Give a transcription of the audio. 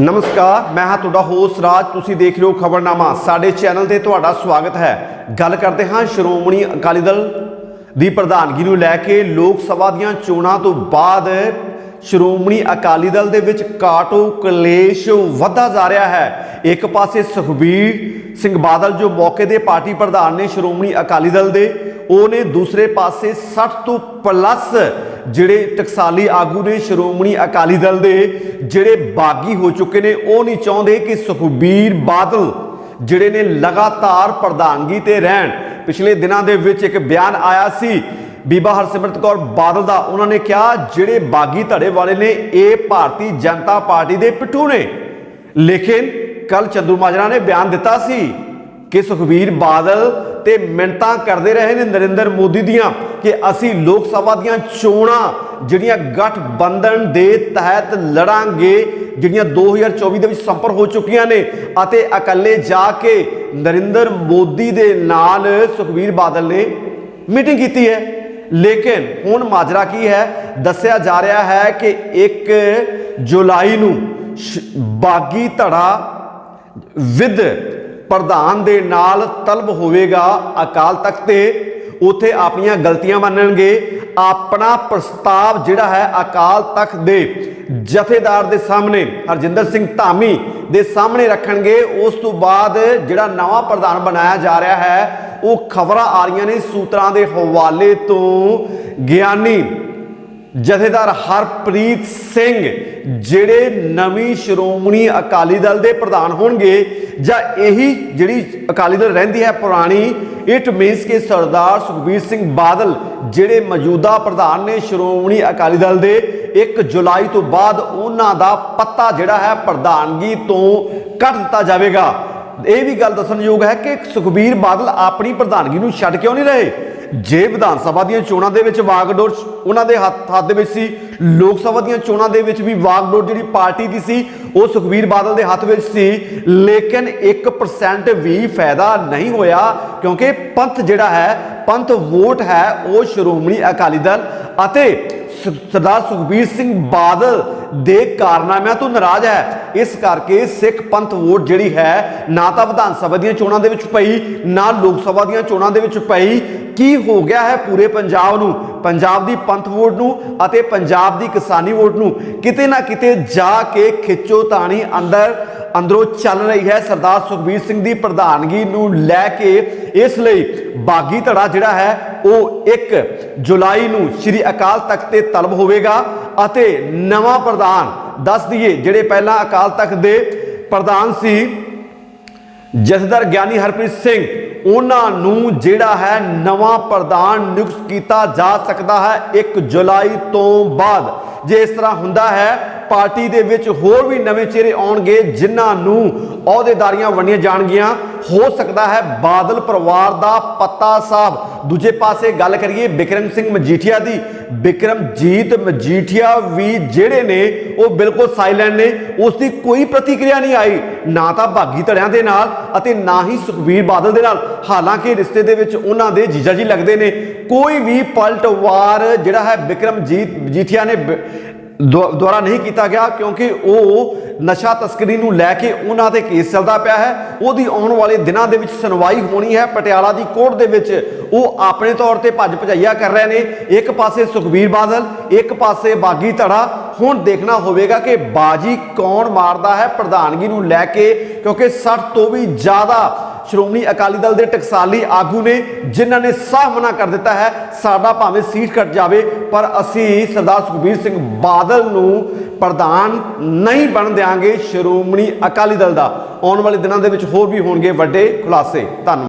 ਨਮਸਕਾਰ, ਮੈਂ ਹਾਂ ਤੁਹਾਡਾ ਹੋਸਟ ਰਾਜ। ਤੁਸੀਂ ਦੇਖ ਰਹੇ ਹੋ ਖਬਰਨਾਮਾ। ਸਾਡੇ ਚੈਨਲ ਤੇ ਤੁਹਾਡਾ ਸਵਾਗਤ ਹੈ। ਗੱਲ ਕਰਦੇ ਹਾਂ ਸ਼੍ਰੋਮਣੀ ਅਕਾਲੀ ਦਲ ਦੀ ਪ੍ਰਧਾਨਗੀ ਨੂੰ ਲੈ ਕੇ। ਲੋਕ ਸਭਾ ਦੀਆਂ ਚੋਣਾਂ ਤੋਂ ਬਾਅਦ ਸ਼੍ਰੋਮਣੀ ਅਕਾਲੀ ਦਲ ਦੇ ਵਿੱਚ ਕਾਟੋ ਕਲੇਸ਼ ਵੱਧਦਾ ਜਾ ਰਿਹਾ ਹੈ। ਇੱਕ ਪਾਸੇ ਸੁਖਬੀਰ ਸਿੰਘ ਬਾਦਲ ਜੋ ਮੌਕੇ ਦੇ ਪਾਰਟੀ ਪ੍ਰਧਾਨ ਨੇ ਸ਼੍ਰੋਮਣੀ ਅਕਾਲੀ ਦਲ ਦੇ, ਉਹਨੇ ਦੂਸਰੇ ਪਾਸੇ 60 ਤੋਂ ਪਲੱਸ ਜਿਹੜੇ ਟਕਸਾਲੀ ਆਗੂ ਨੇ, ਸ਼੍ਰੋਮਣੀ ਅਕਾਲੀ ਦਲ ਦੇ ਜਿਹੜੇ ਬਾਗੀ ਹੋ ਚੁੱਕੇ ਨੇ, ਉਹ ਨਹੀਂ ਚਾਹੁੰਦੇ ਕਿ ਸੁਖਬੀਰ ਬਾਦਲ ਜਿਹੜੇ ਨੇ ਲਗਾਤਾਰ ਪ੍ਰਧਾਨਗੀ ਤੇ ਰਹਿਣ। ਪਿਛਲੇ ਦਿਨਾਂ ਦੇ ਵਿੱਚ ਇੱਕ ਬਿਆਨ ਆਇਆ ਸੀ, ਬੀਬਾ ਹਰਸਿਮਰਤ ਕੌਰ ਬਾਦਲ ਦਾ। ਉਹਨਾਂ ਨੇ ਕਿਹਾ, ਜਿਹੜੇ ਬਾਗੀ ਧੜੇ ਵਾਲੇ ਨੇ, ਇਹ ਭਾਰਤੀ ਜਨਤਾ ਪਾਰਟੀ ਦੇ ਪਿੱਠੂ ਨੇ। ਲੇਕਿਨ ਕੱਲ ਚੰਦੂ ਮਾਜਰਾ ਨੇ ਬਿਆਨ ਦਿੱਤਾ ਸੀ ਕਿ ਸੁਖਬੀਰ ਬਾਦਲ ਤੇ ਮਿੰਟਾਂ ਕਰਦੇ ਰਹੇ ਨੇ ਨਰਿੰਦਰ ਮੋਦੀ ਦੀਆਂ ਕਿ ਅਸੀਂ ਲੋਕ ਸਭਾ ਦੀਆਂ ਚੋਣਾਂ ਜਿਹੜੀਆਂ ਗੱਠ ਬੰਧਨ ਦੇ ਤਹਿਤ ਲੜਾਂਗੇ, ਜਿਹੜੀਆਂ 2024 ਦੇ ਵਿੱਚ ਸੰਪਰ ਹੋ ਚੁੱਕੀਆਂ ਨੇ ਅਤੇ ਇਕੱਲੇ ਜਾ ਕੇ ਨਰਿੰਦਰ ਮੋਦੀ ਦੇ ਨਾਲ ਸੁਖਬੀਰ ਬਾਦਲ ਨੇ ਮੀਟਿੰਗ ਕੀਤੀ ਹੈ। ਲੇਕਿਨ ਹੁਣ ਮਾਜਰਾ ਕੀ ਹੈ? ਦੱਸਿਆ ਜਾ ਰਿਹਾ ਹੈ ਕਿ 1 ਜੁਲਾਈ ਨੂੰ ਬਾਗੀ ਧੜਾ ਵਿਦ ਪ੍ਰਧਾਨ ਦੇ ਨਾਲ ਤਲਬ ਹੋਵੇਗਾ ਅਕਾਲ ਤਖਤ ਤੇ, ਉਥੇ ਆਪਣੀਆਂ ਗਲਤੀਆਂ ਮੰਨਣਗੇ। ਆਪਣਾ ਪ੍ਰਸਤਾਵ ਜਿਹੜਾ ਹੈ ਅਕਾਲ ਤਖਤ ਦੇ ਜਥੇਦਾਰ ਦੇ ਸਾਹਮਣੇ, ਹਰਜਿੰਦਰ ਸਿੰਘ ਧਾਮੀ ਦੇ ਸਾਹਮਣੇ ਰੱਖਣਗੇ। ਉਸ ਤੋਂ ਬਾਅਦ ਜਿਹੜਾ ਨਵਾਂ ਪ੍ਰਧਾਨ ਬਣਾਇਆ ਜਾ ਰਿਹਾ ਹੈ, ਉਹ ਖਬਰਾਂ ਆ ਰਹੀਆਂ ਨੇ ਸੂਤਰਾਂ ਦੇ ਹਵਾਲੇ ਤੋਂ। ਗਿਆਨੀ ਜਥੇਦਾਰ ਹਰਪ੍ਰੀਤ ਸਿੰਘ, ਜਿਹੜੇ ਨਵੀਂ ਸ਼੍ਰੋਮਣੀ ਅਕਾਲੀ ਦਲ ਦੇ ਪ੍ਰਧਾਨ ਹੋਣਗੇ, ਜਾਂ ਇਹੀ ਜਿਹੜੀ ਅਕਾਲੀ ਦਲ ਰਹਿੰਦੀ ਹੈ ਪੁਰਾਣੀ ਇਟ ਮੀਨਸ ਕਿ ਸਰਦਾਰ ਸੁਖਬੀਰ ਸਿੰਘ ਬਾਦਲ, ਜਿਹੜੇ ਮੌਜੂਦਾ ਪ੍ਰਧਾਨ ਨੇ ਸ਼੍ਰੋਮਣੀ ਅਕਾਲੀ ਦਲ ਦੇ 1 ਜੁਲਾਈ ਤੋਂ ਬਾਅਦ ਉਹਨਾਂ ਦਾ ਪੱਤਾ ਜਿਹੜਾ ਹੈ ਪ੍ਰਧਾਨਗੀ ਤੋਂ ਕੱਢ ਦਿੱਤਾ ਜਾਵੇਗਾ। ਇਹ ਵੀ ਗੱਲ ਦੱਸਣਯੋਗ ਹੈ ਕਿ ਸੁਖਬੀਰ ਬਾਦਲ ਆਪਣੀ ਪ੍ਰਧਾਨਗੀ ਨੂੰ ਛੱਡ ਕਿਉਂ ਨਹੀਂ ਰਹੇ? ਜੇ ਵਿਧਾਨ ਸਭਾ ਦੀਆਂ ਚੋਣਾਂ ਦੇ ਵਿੱਚ ਵਾਗਡੋਰ ਉਹਨਾਂ ਦੇ ਹੱਥ ਹੱਥ ਦੇ ਵਿੱਚ ਸੀ, ਲੋਕ ਸਭਾ ਦੀਆਂ ਚੋਣਾਂ ਦੇ ਵਿੱਚ ਵੀ ਵਾਗਡੋਰ ਜਿਹੜੀ ਪਾਰਟੀ ਦੀ ਸੀ, ਉਹ ਸੁਖਬੀਰ ਬਾਦਲ ਦੇ ਹੱਥ ਵਿੱਚ ਸੀ। ਲੇਕਿਨ 1% ਵੀ ਫਾਇਦਾ ਨਹੀਂ ਹੋਇਆ, ਕਿਉਂਕਿ ਪੰਥ ਜਿਹੜਾ ਹੈ, ਪੰਥ ਵੋਟ ਹੈ, ਉਹ ਸ਼੍ਰੋਮਣੀ ਅਕਾਲੀ ਦਲ ਅਤੇ ਸ- ਸਰਦਾਰ ਸੁਖਬੀਰ ਸਿੰਘ ਬਾਦਲ ਦੇ ਕਾਰਨਾਮਿਆਂ ਤੋਂ ਨਾਰਾਜ਼ ਹੈ। ਇਸ ਕਰਕੇ ਸਿੱਖ ਪੰਥ ਵੋਟ ਜਿਹੜੀ ਹੈ ਨਾ ਤਾਂ ਵਿਧਾਨ ਸਭਾ ਦੀਆਂ ਚੋਣਾਂ ਦੇ ਵਿੱਚ ਪਈ, ਨਾ ਲੋਕ ਸਭਾ ਦੀਆਂ ਚੋਣਾਂ ਦੇ ਵਿੱਚ ਪਈ। ਕੀ ਹੋ ਗਿਆ ਹੈ ਪੂਰੇ ਪੰਜਾਬ ਨੂੰ? ਪੰਜਾਬ ਦੀ ਪੰਥ ਵੋਟ ਨੂੰ ਅਤੇ ਪੰਜਾਬ ਦੀ ਕਿਸਾਨੀ ਵੋਟ ਨੂੰ ਕਿਤੇ ਨਾ ਕਿਤੇ ਜਾ ਕੇ ਖਿੱਚੋ ਤਾਣੀ ਅੰਦਰ, ਅੰਦਰੋਂ ਚੱਲ ਰਹੀ ਹੈ। ਸਰਦਾਰ ਸੁਖਬੀਰ ਸਿੰਘ ਦੀ ਪ੍ਰਧਾਨਗੀ ਨੂੰ ਲੈ ਕੇ ਇਸ ਲਈ ਬਾਗੀ ਧੜਾ ਜਿਹੜਾ ਹੈ, ਉਹ 1 ਜੁਲਾਈ ਨੂੰ ਸ੍ਰੀ ਅਕਾਲ ਤਖਤ ਤੇ ਤਲਬ ਹੋਵੇਗਾ ਅਤੇ ਨਵਾਂ ਪ੍ਰਧਾਨ ਦੱਸ ਦਈਏ, ਜਿਹੜੇ ਪਹਿਲਾਂ ਅਕਾਲ ਤਖਤ ਦੇ ਪ੍ਰਧਾਨ ਸੀ, ਜਥੇਦਾਰ ਗਿਆਨੀ ਹਰਪ੍ਰੀਤ ਸਿੰਘ, ਉਹਨਾਂ ਨੂੰ ਜਿਹੜਾ ਹੈ ਨਵਾਂ ਪ੍ਰਧਾਨ ਨਿਯੁਕਤ ਕੀਤਾ ਜਾ ਸਕਦਾ ਹੈ 1 ਜੁਲਾਈ ਤੋਂ ਬਾਅਦ। ਜੇ ਇਸ ਤਰ੍ਹਾਂ ਹੁੰਦਾ ਹੈ, ਪਾਰਟੀ ਦੇ ਵਿੱਚ ਹੋਰ ਵੀ ਨਵੇਂ ਚਿਹਰੇ ਆਉਣਗੇ, ਜਿਨ੍ਹਾਂ ਨੂੰ ਅਹੁਦੇਦਾਰੀਆਂ ਵੰਡੀਆਂ ਜਾਣਗੀਆਂ। ਹੋ ਸਕਦਾ ਹੈ ਬਾਦਲ ਪਰਿਵਾਰ ਦਾ ਪੱਤਾ ਸਾਹਿਬ ਦੂਜੇ ਪਾਸੇ ਗੱਲ ਕਰੀਏ ਬਿਕਰਮ ਸਿੰਘ ਮਜੀਠੀਆ ਦੀ। ਬਿਕਰਮਜੀਤ ਮਜੀਠੀਆ ਵੀ ਜਿਹੜੇ ਨੇ, ਉਹ ਬਿਲਕੁਲ ਸਾਇਲੈਂਟ ਨੇ। ਉਸ ਦੀ ਕੋਈ ਪ੍ਰਤੀਕਿਰਿਆ ਨਹੀਂ ਆਈ। ਨਾ ਤਾਂ ਬਾਗੀ ਧੜਿਆਂ ਦੇ ਨਾਲ ਅਤੇ ਨਾ ਹੀ ਸੁਖਬੀਰ ਬਾਦਲ ਦੇ ਨਾਲ। ਹਾਲਾਂਕਿ ਰਿਸ਼ਤੇ ਦੇ ਵਿੱਚ ਉਹਨਾਂ ਦੇ ਜੀਜਾ ਜੀ ਲੱਗਦੇ ਨੇ। ਕੋਈ ਵੀ ਪਲਟਵਾਰ ਜਿਹੜਾ ਹੈ ਬਿਕਰਮਜੀਤ ਮਜੀਠੀਆ ਨੇ ਦੁਆਰਾ ਨਹੀਂ ਕੀਤਾ ਗਿਆ ਕਿਉਂਕਿ ਉਹ ਨਸ਼ਾ ਤਸਕਰੀ ਨੂੰ ਲੈ ਕੇ ਉਹਨਾਂ ਤੇ ਕੇਸ ਚੱਲਦਾ ਪਿਆ ਹੈ। ਉਹਦੀ ਆਉਣ ਵਾਲੇ ਦਿਨਾਂ ਦੇ ਵਿੱਚ ਸੁਣਵਾਈ ਹੋਣੀ ਹੈ। ਪਟਿਆਲਾ ਦੀ ਕੋਰਟ ਦੇ ਵਿੱਚ ਉਹ ਆਪਣੇ ਤੌਰ ਤੇ ਭੱਜ ਭਜਾਈਆ ਕਰ ਰਹੇ ਨੇ। ਇੱਕ ਪਾਸੇ ਸੁਖਬੀਰ ਬਾਦਲ, ਇੱਕ ਪਾਸੇ ਬਾਗੀ ਧੜਾ। ਹੁਣ ਦੇਖਣਾ ਹੋਵੇਗਾ ਕਿ ਬਾਜੀ ਕੌਣ ਮਾਰਦਾ ਹੈ ਪ੍ਰਧਾਨਗੀ ਨੂੰ ਲੈ ਕੇ, ਕਿਉਂਕਿ 60 ਤੋਂ ਵੀ ਜ਼ਿਆਦਾ ਸ਼੍ਰੋਮਣੀ ਅਕਾਲੀ ਦਲ ਦੇ ਟਕਸਾਲੀ ਆਗੂ ਨੇ, ਜਿਨ੍ਹਾਂ ਨੇ ਸਾਹ ਮਨਾ ਕਰ ਦਿੱਤਾ ਹੈ, ਸਾਡਾ ਭਾਵੇਂ ਸੀਟ ਕੱਟ ਜਾਵੇ, ਪਰ ਅਸੀਂ ਸਰਦਾਰ ਸੁਖਬੀਰ ਸਿੰਘ ਬਾਦਲ ਨੂੰ ਪ੍ਰਧਾਨ ਨਹੀਂ ਬਣ ਦਿਆਂਗੇ ਸ਼੍ਰੋਮਣੀ ਅਕਾਲੀ ਦਲ ਦਾ। ਆਉਣ ਵਾਲੇ ਦਿਨਾਂ ਦੇ ਵਿੱਚ ਹੋਰ ਵੀ ਹੋਣਗੇ ਵੱਡੇ ਖੁਲਾਸੇ। ਧੰਨਵਾਦ।